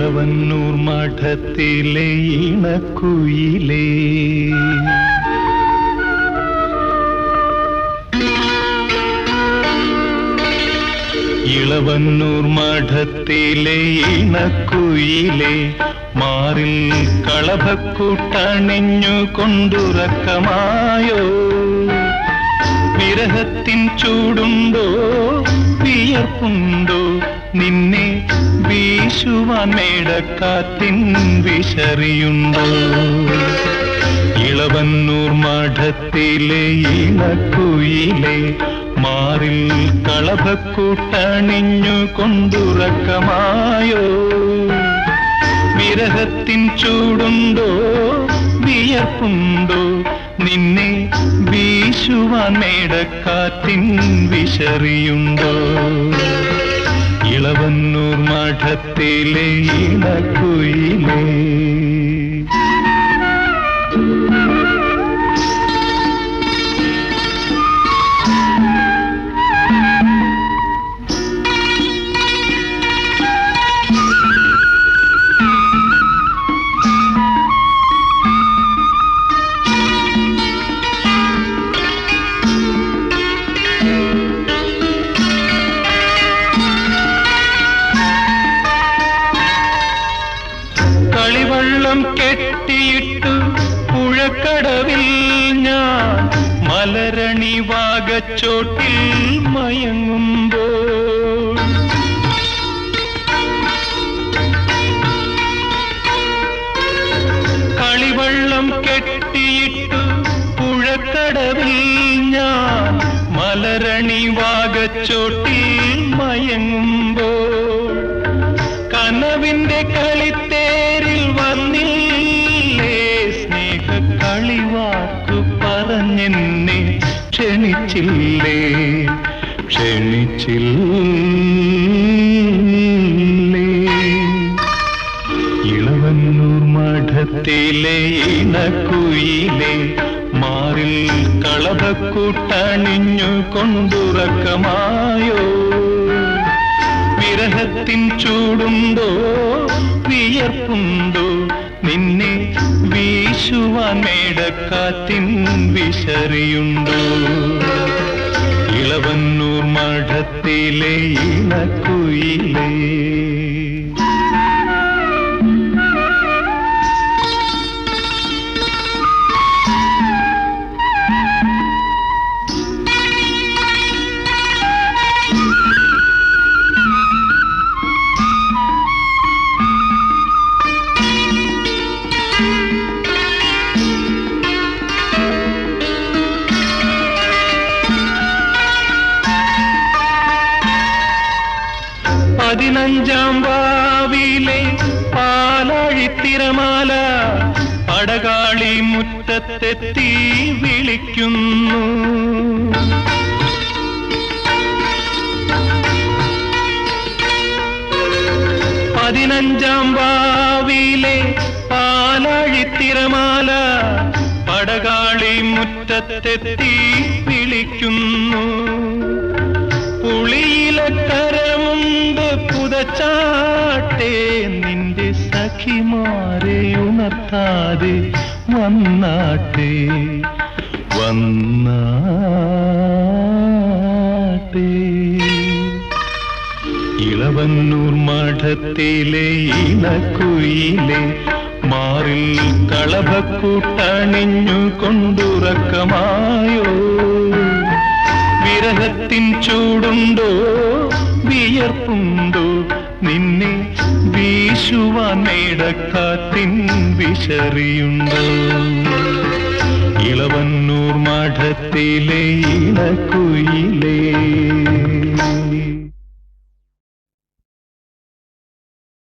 ഇളവന്നൂർ മഠത്തിലെ ഇണക്കുയിലേ ഇളവന്നൂർ മഠത്തിലെ ഇണക്കുയിലെ മാറിൽ കളഭക്കൂട്ടണിഞ്ഞു കൊണ്ടുറക്കമായോ? വിരഹത്തിൻ ചൂടുണ്ടോ വിയർപ്പുണ്ടോ നിന്നെ വീശുവാൻ മേടക്കാത്തിൻ വിശറിയുണ്ടോ? ഇളവന്നൂർ മഠത്തിലെ ഇളക്കുയിലെ മാറിൽ കളഭക്കൂട്ടണിഞ്ഞു കൊണ്ടുറക്കമായോ? വിരഹത്തിൻ ചൂടുണ്ടോ? വിയർപ്പുണ്ടോ? നിന്നെ വീശുവാൻ മേടക്കാത്തിൻ വിശറിയുണ്ടോ? ഇളവന്നൂർ മഠത്തിലെ ഇണക്കുയിലേ കെട്ടിയിട്ടു പുഴക്കടവിൽ ഞാൻ മലരണി വാഗച്ചോട്ടിൽ മയങ്ങുമ്പോൾ. കളിവള്ളം കെട്ടിയിട്ടു പുഴക്കടവിൽ ഞാൻ മലരണി വാഗച്ചോട്ടിൽ മയങ്ങുമ്പോൾ. കനവിന്റെ കളിത്തേരിൽ ക്ഷണിച്ചില്ലേ? ക്ഷണിച്ചില്ലേ? ഇളവന്നൂർ മഠത്തിലെ ഇണക്കുയിലെ മാറിൽ കളഭക്കൂട്ടണിഞ്ഞു കൊണ്ടുറക്കമായോ? വിരഹത്തിൻ ചൂടുണ്ടോ? വിയർപ്പുണ്ടോ? നിന്നെ വീശുവാൻ മേടക്കാത്തിൻ വിശറിയുണ്ടോ? ഇളവന്നൂർ മഠത്തിലെ ഇണക്കുയിലേ. പതിനഞ്ചാം വാവിലെ പാലാഴിത്തിരമാല പടകാളി മുറ്റത്തെത്തി വിളിക്കുന്നു. പതിനഞ്ചാം വാവിലെ പാലാഴിത്തിരമാല പടകാളി മുറ്റത്തെത്തി വിളിക്കുന്നു. പുളിയിലക്കരമുണ്ട് സഖിമാരെ ഉണർത്താതെ വന്നാട്ടെ വന്നാട്ടെ. ഇളവന്നൂർ മഠത്തിലെ ഇണക്കുയിലെ മാറിൽ കളഭക്കൂട്ടണിഞ്ഞു കൊണ്ടുറക്കമായോ? വിരഹത്തിൻ ചൂടുണ്ടോ വിയർപ്പുണ്ടോ? നിന്നെ വീശുവാൻ മേടക്കാത്തിൻ വിശറിയുണ്ട്? ഇളവന്നൂർ മഠത്തിലെ ഇണക്കുയിലേ